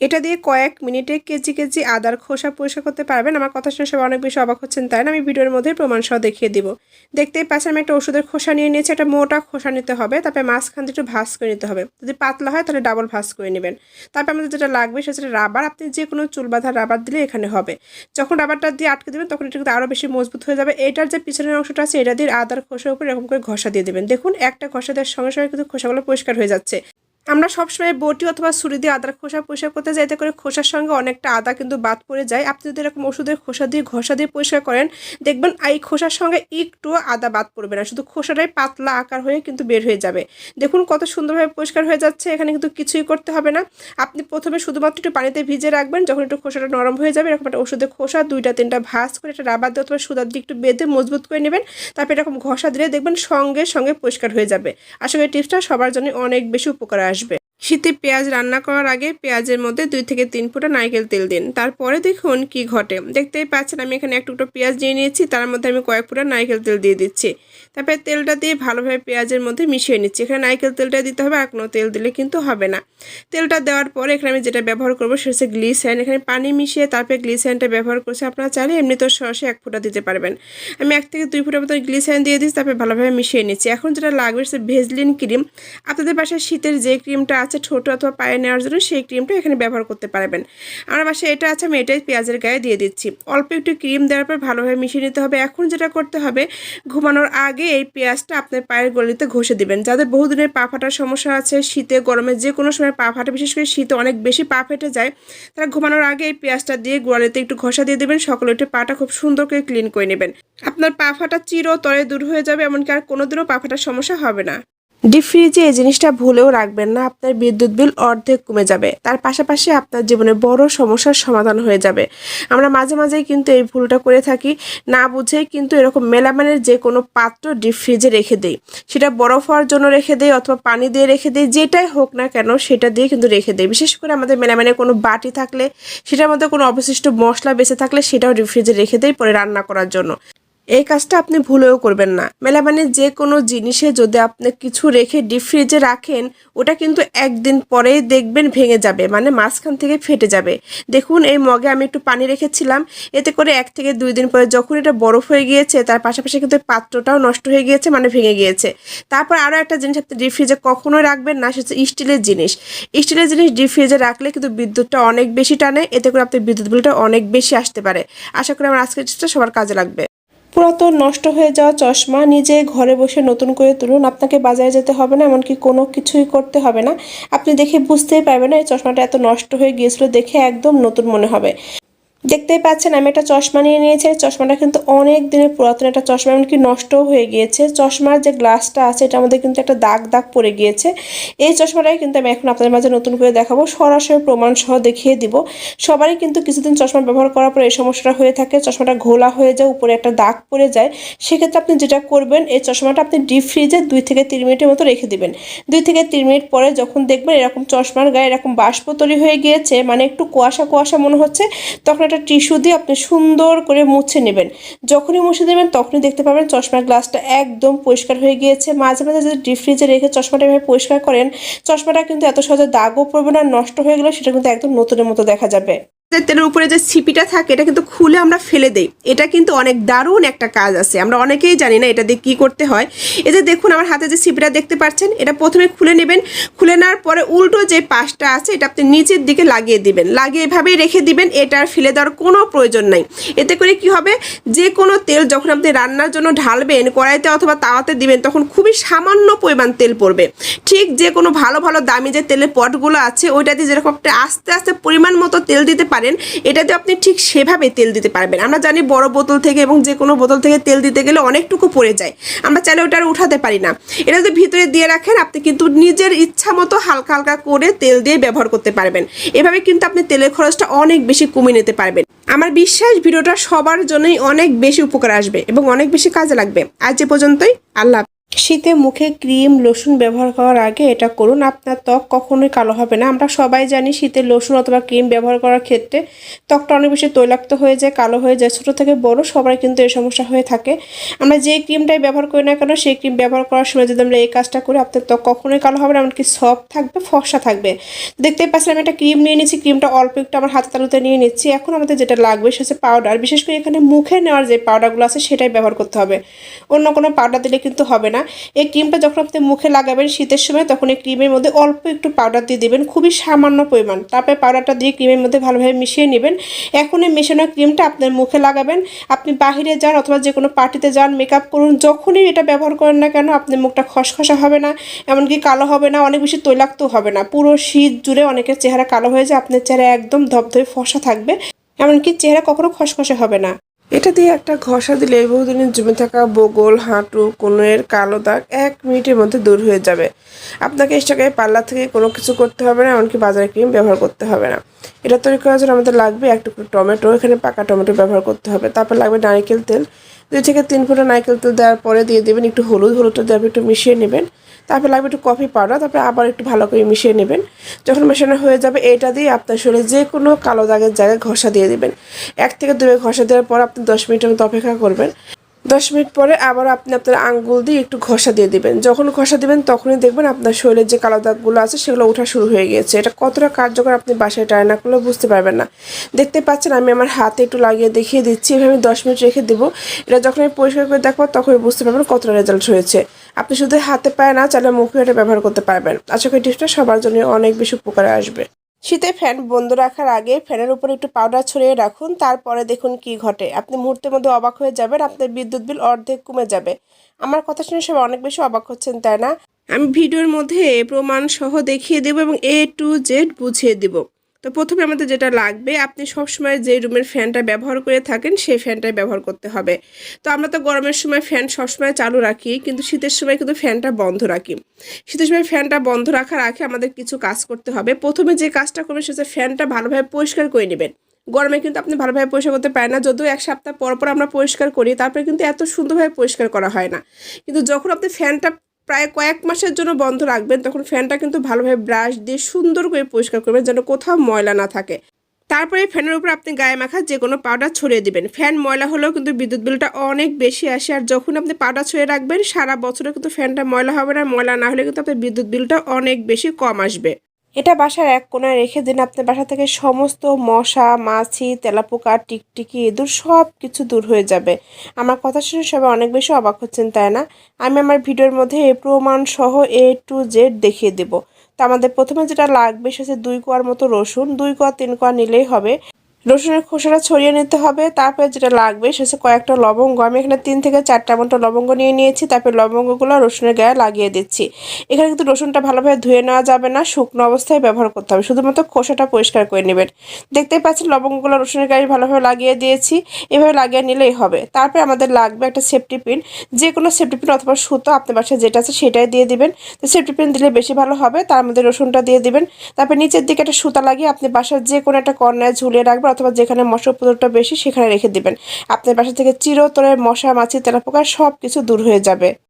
এটা দিয়ে কয়েক মিনিটে কেজি কেজি আদার খোসা পরিষ্কার করতে পারবেন। আমার কথা শুনে সবাই অনেক বেশি অবাক হচ্ছেন, তাই না? আমি ভিডিওর মধ্যে প্রমাণ সহ দেখিয়ে দিব। দেখতেই পাচ্ছেন, আমি একটা ওষুধের খোসা নিয়ে নিয়েছি, একটা মোটা খোসা নিতে হবে, তারপরে মাঝখান থেকে একটু ভাস করে নিতে হবে। যদি পাতলা হয়, তাহলে ডাবল ভাস করে নেবেন। তারপর আমাদের যেটা লাগবে, সেটা রাবার। আপনি যে কোনো চুল বাঁধা রাবার দিলে এখানে হবে। যখন রাবারটা দিয়ে আটকে দেবেন, তখন এটা কিন্তু আরও বেশি মজবুত হয়ে যাবে। এটার যে পিছনের অংশটা আছে, এটা দিয়ে আদার খোসার উপর এরকম করে ঘষা দিয়ে দেবেন। দেখুন, একটা ঘষা দেওয়ার সঙ্গে সঙ্গে কিন্তু খোসাগুলো পরিষ্কার হয়ে যাচ্ছে। আমরা সবসময় বটি অথবা ছুরি দিয়ে আদার খোসা পরিষ্কার করতে যাই করে খোসার সঙ্গে অনেকটা আদা কিন্তু বাদ পড়ে যায়। আপনি যদি এরকম ওষুধের খোসা দিয়ে, ঘষা দিয়ে পরিষ্কার করেন, দেখবেন এই খোসার সঙ্গে একটু আদা বাদ পড়বে না। শুধু খোসাটাই পাতলা আকার হয়ে কিন্তু বের হয়ে যাবে। দেখুন কত সুন্দরভাবে পরিষ্কার হয়ে যাচ্ছে, এখানে কিন্তু কিছুই করতে হবে না। আপনি প্রথমে শুধুমাত্র একটু পানিতে ভিজে রাখবেন, যখন একটু খোসাটা নরম হয়ে যাবে, এরকম একটা ওষুধের খোসা, দুইটা, তিনটা ভাঁজ করে একটা রাবার দিয়ে অথবা সুদার দিয়ে একটু বেঁধে মজবুত করে নেবেন। তারপর এরকম ঘষা দিলে দেখবেন সঙ্গে সঙ্গে পরিষ্কার হয়ে যাবে। আসলে এই টিপসটা সবার জন্য অনেক বেশি উপকার আসবে। শীতে পেঁয়াজ রান্না করার আগে পেঁয়াজের মধ্যে দুই থেকে তিন ফুটা নারকেল তেল দিন। তারপরে দেখুন কি ঘটে। দেখতেই পাচ্ছেন আমি এখানে এক টুকরো পেঁয়াজ নিয়ে নিয়েছি, তার মধ্যে আমি কয়েক ফুটা নারকেল তেল দিয়ে দিচ্ছি। তারপরে তেলটা দিয়ে ভালোভাবে পেঁয়াজের মধ্যে মিশিয়ে নিচ্ছি। এখানে নারকেল তেলটা দিতে হবে, আর কোনো তেল দিলে কিন্তু হবে না। তেলটা দেওয়ার পরে এখানে আমি যেটা ব্যবহার করব সেটা হচ্ছে গ্লিস্যান এখানে পানি মিশিয়ে তারপরে গ্লিস্যানটা ব্যবহার করছি। আপনারা চাইলে এমনি তো সরাসরি এক ফুটা দিতে পারবেন। আমি এক থেকে দুই ফুটের মতো গ্লিস্যান দিয়ে দিচ্ছি, তারপরে ভালোভাবে মিশিয়ে নিচ্ছি। এখন যেটা লাগবে সে ভেজলিন ক্রিম। আপনাদের বাসায় শীতের যে ক্রিমটা আছে ছোটো অথবা পায়ে নেওয়ার জন্য সেই ক্রিমটা এখানে ব্যবহার করতে পারবেন। আমার বাসায় এটা আছে, আমি এটাই পেঁয়াজের গায়ে দিয়ে দিচ্ছি। অল্প একটু ক্রিম দেওয়ার পর ভালোভাবে মিশিয়ে নিতে হবে। এখন যেটা করতে হবে, ঘুমানোর আগে এই পেঁয়াজটা আপনার পায়ের গলিতে ঘষে দিবেন। যাদের বহুদিনের পা ফাটার সমস্যা আছে, শীতে, গরমে যে কোনো সময় পা ফাটা, বিশেষ করে শীতে অনেক বেশি পা ফেটে যায়, তারা ঘুমানোর আগে এই পেঁয়াজটা দিয়ে গোড়ালিতে একটু ঘষা দিয়ে দেবেন। সকলে একটু পাটা খুব সুন্দর করে ক্লিন করে নেবেন। আপনার পা ফাটা চিরতরে দূর হয়ে যাবে, এমনকি আর কোনোদিনও পা ফাটার সমস্যা হবে না। ডিপ ফ্রিজে এই জিনিসটা ভুলেও রাখবেন না, আপনার বিদ্যুৎ বিল অর্ধেক কমে যাবে। তার পাশাপাশি আপনার জীবনে বড় সমস্যার সমাধান হয়ে যাবে। আমরা মাঝে মাঝেই কিন্তু এই ভুলটা করে থাকি, না বুঝেই কিন্তু এরকম মেলামানের যে কোনো পাত্র ডিপ ফ্রিজে রেখে দেই। সেটা বরফ হওয়ার জন্য রেখে দেই অথবা পানি দিয়ে রেখে দেই, যেটাই হোক না কেন সেটা দিয়ে কিন্তু রেখে দেই। বিশেষ করে আমাদের মেলামানের কোনো বাটি থাকলে, সেটার মধ্যে কোনো অবশিষ্ট মশলা বেঁচে থাকলে সেটাও ডিপ ফ্রিজে রেখে দেই পরে রান্না করার জন্য। এই কাজটা আপনি ভুলেও করবেন না। মেলামানে যে কোনো জিনিসে যদি আপনি কিছু রেখে ডিপ ফ্রিজে রাখেন, ওটা কিন্তু একদিন পরেই দেখবেন ভেঙে যাবে মানে মাঝখান থেকে ফেটে যাবে। দেখুন, এই মগে আমি একটু পানি রেখেছিলাম, এতে করে এক থেকে দুই দিন পরে যখন এটা বরফ হয়ে গিয়েছে, তার পাশাপাশি কিন্তু পাত্রটাও নষ্ট হয়ে গিয়েছে মানে ভেঙে গিয়েছে। তারপর আরও একটা জিনিস আপনি ডিপ ফ্রিজে কখনোই রাখবেন না, সেটা স্টিলের জিনিস। স্টিলের জিনিস ডিপ ফ্রিজে রাখলে কিন্তু বিদ্যুৎটা অনেক বেশি টানে, এতে করে আপনার বিদ্যুৎ বিলটা অনেক বেশি আসতে পারে। আশা করি আমার আজকের চিত্রটা সবার কাজে লাগবে। পুরাতন নষ্ট হয়ে যাওয়া চশমা নিজে ঘরে বসে নতুন করে তুলুন, আপনাকে বাজারে যেতে হবে না, এমনকি কোনো কিছুই করতে হবে না। আপনি দেখে বুঝতেই পারবেন এই চশমাটা এত নষ্ট হয়ে গিয়েছিল, দেখে একদম নতুন মনে হবে। দেখতেই পাচ্ছেন, আমি একটা চশমা নিয়ে নিয়েছি। চশমাটা কিন্তু অনেক দিনের পুরাতন একটা চশমা, এমনকি নষ্টও হয়ে গিয়েছে। চশমার যে গ্লাসটা আছে, এটার মধ্যে কিন্তু একটা দাগ দাগ পড়ে গিয়েছে। এই চশমাটাই কিন্তু আমি এখন আপনাদের মাঝে নতুন করে দেখাবো। সরাসরি প্রমাণ সহ দেখিয়ে দিব। সবারই কিন্তু কিছুদিন চশমা ব্যবহার করার পর এই সমস্যাটা হয়ে থাকে। চশমাটা ঘোলা হয়ে যায়, উপরে একটা দাগ পড়ে যায়। সেক্ষেত্রে আপনি যেটা করবেন, এই চশমাটা আপনি ডিপ ফ্রিজে দুই থেকে তিন মিনিটের মতো রেখে দিবেন। দুই থেকে তিন মিনিট পরে যখন দেখবেন এরকম চশমার গায়ে এরকম বাষ্প তৈরি হয়ে গিয়েছে মানে একটু কুয়াশা কুয়াশা মনে হচ্ছে, তখন একটা টিস্যু দিয়ে আপনি সুন্দর করে মুছে নেবেন। যখনই মুছে দেবেন, তখনই দেখতে পাবেন চশমার গ্লাসটা একদম পরিষ্কার হয়ে গিয়েছে। মাঝে মাঝে যদি ডিপ ফ্রিজে রেখে চশমাটা এভাবে পরিষ্কার করেন, চশমাটা কিন্তু এত সহজে দাগও পড়বে না, নষ্ট হয়ে গেলে সেটা কিন্তু একদম নতুনের মতো দেখা যাবে। তেলের উপরে যে ছিপিটা থাকে, এটা কিন্তু খুলে আমরা ফেলে দেই। এটা কিন্তু অনেক দারুণ একটা কাজ আছে। আমরা অনেকেই জানি না এটা দিয়ে কী করতে হয়। এই যে দেখুন, আমার হাতে যে ছিপিটা দেখতে পাচ্ছেন, এটা প্রথমে খুলে নেবেন। খুলে নেওয়ার পরে উল্টো যে পাশটা আছে, এটা আপনি নিচের দিকে লাগিয়ে দিবেন। লাগিয়ে এভাবেই রেখে দিবেন, এটা আর ফেলে দেওয়ার কোনো প্রয়োজন নাই। এতে করে কি হবে? যে কোনো তেল যখন আপনি রান্নার জন্য ঢালবেন, কড়াইতে অথবা তাওয়াতে দিবেন, তখন খুবই সামান্য পরিমাণ তেল পড়বে। ঠিক যে কোনো ভালো ভালো দামি যে তেলের পটগুলো আছে ওইটাতে যেরকম আপনি আস্তে আস্তে পরিমাণ মতো তেল দিতে পারেন, এটাতে আপনি ঠিক সেভাবে তেল দিতে পারবেন। আমরা জানি বড় বোতল থেকে এবং যে কোনো বোতল থেকে তেল দিতে গেলে অনেকটুকু পড়ে যায়। আমরা চাইলে ওটা আর উঠাতে পারি না। এটা যদি ভিতরে দিয়ে রাখেন, আপনি কিন্তু নিজের ইচ্ছা মতো হালকা হালকা করে তেল দিয়ে ব্যবহার করতে পারবেন। এভাবে কিন্তু আপনি তেলের খরচটা অনেক বেশি কমিয়ে নিতে পারবেন। আমার বিশ্বাস, ভিডিওটা সবার জন্যই অনেক বেশি উপকার আসবে এবং অনেক বেশি কাজে লাগবে। আজ এ পর্যন্তই, আল্লাহ। শীতে মুখে ক্রিম লোশন ব্যবহার করার আগে এটা করুন। আপনার ত্বক কখনোই কালো হবে না। আমরা সবাই জানি শীতে লোশন অথবা ক্রিম ব্যবহার করার ক্ষেত্রে ত্বকটা অনেক বেশি তৈলাক্ত হয়ে যায়, কালো হয়ে যায়। ছোটো থেকে বড় সবাই কিন্তু এই সমস্যা হয়ে থাকে। আমরা যে ক্রিমটাই ব্যবহার করি না কেন, সেই ক্রিম ব্যবহার করার সময় যদি আমরা এই কাজটা করি, আপনার ত্বক কখনোই কালো হবে না, এমনকি সফট থাকবে, ফর্সা থাকবে। দেখতেই পাচ্ছেন, আমি একটা ক্রিম নিয়ে নিচ্ছি ক্রিমটা অল্প একটু আমার হাতে তালুতে নিয়ে নিচ্ছি। এখন আমাদের যেটা লাগবে সেটা হচ্ছে পাউডার বিশেষ করে এখানে মুখে নেওয়ার যে পাউডারগুলো আছে, সেটাই ব্যবহার করতে হবে। অন্য কোনো পাউডার দিলে কিন্তু হবে না। এই ক্রিমটা যখন আপনি মুখে লাগাবেন শীতের সময়, তখন এই ক্রিমের মধ্যে অল্প একটু পাউডার দিয়ে দেবেন। খুবই সামান্য পরিমাণ। তারপরে পাউডারটা দিয়ে ক্রিমের মধ্যে ভালোভাবে মিশিয়ে নেবেন। এখন এই মেশানো ক্রিমটা আপনার মুখে লাগাবেন। আপনি বাহিরে যান অথবা যে কোনো পার্টিতে যান মেকআপ করুন, যখনই এটা ব্যবহার করেন না কেন, আপনার মুখটা খসখসা হবে না, এমনকি কালো হবে না, অনেক বেশি তৈলাক্ত হবে না। পুরো শীত জুড়ে অনেকের চেহারা কালো হয়ে যায়, আপনার চেহারা একদম ধবধবে ফসা থাকবে। এমনকি চেহারা কখনো খসখসে হবে না। এটা দিয়ে একটা ঘষা দিলে বহুদিনের জমে থাকা বগল, হাঁটু কোনের কালো দাগ এক মিনিটের মধ্যে দূর হয়ে যাবে। আপনাকে এক্সট্রা পার্লার থেকে কোনো কিছু করতে হবে না, এমনকি বাজারে ক্রিম ব্যবহার করতে হবে না। এটা তৈরি করার জন্য আমাদের লাগবে এক টুকরো টমেটো, এখানে পাকা টমেটো ব্যবহার করতে হবে। তারপর লাগবে নারকেল তেল। দুই থেকে তিন ফুটো নারকেল তেল দেওয়ার পরে দিয়ে দেবেন একটু হলুদ, হলুদটা দেওয়ার একটু মিশিয়ে নেবেন। তারপর লাগবে একটু কফি পাউডার, তারপরে আবার একটু ভালো করে মিশিয়ে নেবেন। যখন মেশানো হয়ে যাবে এটা দিয়ে আপনার শরীরে যে কোনো কালো দাগের জায়গায় ঘষা দিয়ে দেবেন। এক থেকে দুই ঘষা দেওয়ার পর আপনি দশ মিনিটের মতো অপেক্ষা করবেন। দশ মিনিট পরে আবার আপনি আপনার আঙ্গুল দিয়ে একটু ঘষা দিয়ে দেবেন। যখন ঘষা দেবেন, তখনই দেখবেন আপনার শরীরের যে কালো দাগগুলো আছে, সেগুলো ওঠা শুরু হয়ে গিয়েছে। এটা কতটা কার্যকর আপনি বাসায় ট্রাই না করলে বুঝতে পারবেন না। দেখতে পাচ্ছেন, আমি আমার হাতে একটু লাগিয়ে দেখিয়ে দিচ্ছি। এভাবে দশ মিনিট রেখে দেবো। এটা যখন আমি পরিষ্কার করে দেখব, তখনই বুঝতে পারবেন কতটা রেজাল্ট হয়েছে। আপনি শুধু হাতে পায় না, চাইলে মুখে এটা ব্যবহার করতে পারবেন। আশা করি টিপসটা সবার জন্য অনেক বেশি উপকারে আসবে। শীতে ফ্যান বন্ধ রাখার আগে ফ্যানের উপরে একটু পাউডার ছড়িয়ে রাখুন, তারপরে দেখুন কি ঘটে। আপনি মুহূর্তের মধ্যে অবাক হয়ে যাবেন, আপনার বিদ্যুৎ বিল অর্ধেক কমে যাবে। আমার কথা শুনে সবাই অনেক বেশি অবাক হচ্ছেন, তাই না? আমি ভিডিওর মধ্যে প্রমাণ সহ দেখিয়ে দেব এবং এ টু জেড বুঝিয়ে দেবো। তো প্রথমে আমাদের যেটা লাগবে, আপনি সবসময় যে রুমের ফ্যানটা ব্যবহার করে থাকেন, সেই ফ্যানটাই ব্যবহার করতে হবে। তো আমরা তো গরমের সময় ফ্যান সবসময় চালু রাখি, কিন্তু শীতের সময় কিন্তু ফ্যানটা বন্ধ রাখি। শীতের সময় ফ্যানটা বন্ধ রাখার আগে আমাদের কিছু কাজ করতে হবে। প্রথমে যে কাজটা করবেন, সেটা ফ্যানটা ভালোভাবে পরিষ্কার করে নেবেন। গরমে কিন্তু আপনি ভালোভাবে পরিষ্কার করতে পারেন না। যদিও এক সপ্তাহ পর পর আমরা পরিষ্কার করি, তারপরে কিন্তু এত সুন্দরভাবে পরিষ্কার করা হয় না। কিন্তু যখন আপনি ফ্যানটা প্রায় কয়েক মাসের জন্য বন্ধ রাখবেন, তখন ফ্যানটা কিন্তু ভালোভাবে ব্রাশ দিয়ে সুন্দর করে পরিষ্কার করবেন, যেন কোথাও ময়লা না থাকে। তারপরে ফ্যানের উপর আপনি গায়ে মাখা যে কোনো পাউডার ছড়িয়ে দিবেন। ফ্যান ময়লা হলেও কিন্তু বিদ্যুৎ বিলটা অনেক বেশি আসে, আর যখন আপনি পাউডার ছড়িয়ে রাখবেন, সারা বছরে কিন্তু ফ্যানটা ময়লা হবে না, ময়লা না হলে কিন্তু আপনার বিদ্যুৎ বিলটা অনেক বেশি কম আসবে। এটা বাসার এক কোনায় রেখে দিন আপনার বাসা থেকে সমস্ত মশা, মাছি, তেলাপোকা, টিকটিকি এদুর সব কিছু দূর হয়ে যাবে। আমার কথা শুনে সবাই অনেক বেশি অবাক হচ্ছেন, তাই না? আমি আমার ভিডিওর মধ্যে এ প্রমাণ সহ এ টু জেড দেখিয়ে দেব। তো আমাদের প্রথমে যেটা লাগবে, সেটা দুই কোয়ার মতো রসুন। দুই কোয়া, তিন কোয়া নিলেই হবে। রসুনের খোসাটা ছড়িয়ে নিতে হবে, তারপরে যেটা লাগবে সে হচ্ছে কয়েকটা লবঙ্গ। আমি এখানে তিন থেকে চারটা মতো লবঙ্গ নিয়ে নিয়েছি, তারপরে লবঙ্গগুলো রসুনের গায়ে লাগিয়ে দিচ্ছি। এখানে কিন্তু রসুনটা ভালোভাবে ধুয়ে নেওয়া যাবে না, শুকনো অবস্থায় ব্যবহার করতে হবে। শুধুমাত্র খোসাটা পরিষ্কার করে নেবেন। দেখতেই পাচ্ছেন লবঙ্গগুলো রসুনের গায়ে ভালোভাবে লাগিয়ে দিয়েছি, এভাবে লাগিয়ে নিলেই হবে। তারপরে আমাদের লাগবে একটা সেফটি পিন যে কোনো সেফটি পিন অথবা সুতো আপনার বাসায় যেটা আছে সেটাই দিয়ে দিবেন। তো সেফটি পিন দিলে বেশি ভালো হবে, তার মধ্যে রসুনটা দিয়ে দিবেন। তারপর নিচের দিকে একটা সুতা লাগিয়ে আপনি বাসার যে কোনো একটা কর্নায় ঝুলিয়ে রাখবেন অথবা যেখানে মশার উপদ্রবটা বেশি, সেখানে রেখে দিবেন। আপনার বাসা থেকে চিরতরে মশা, মাছি, তেলাপোকা সব কিছু দূর হয়ে যাবে।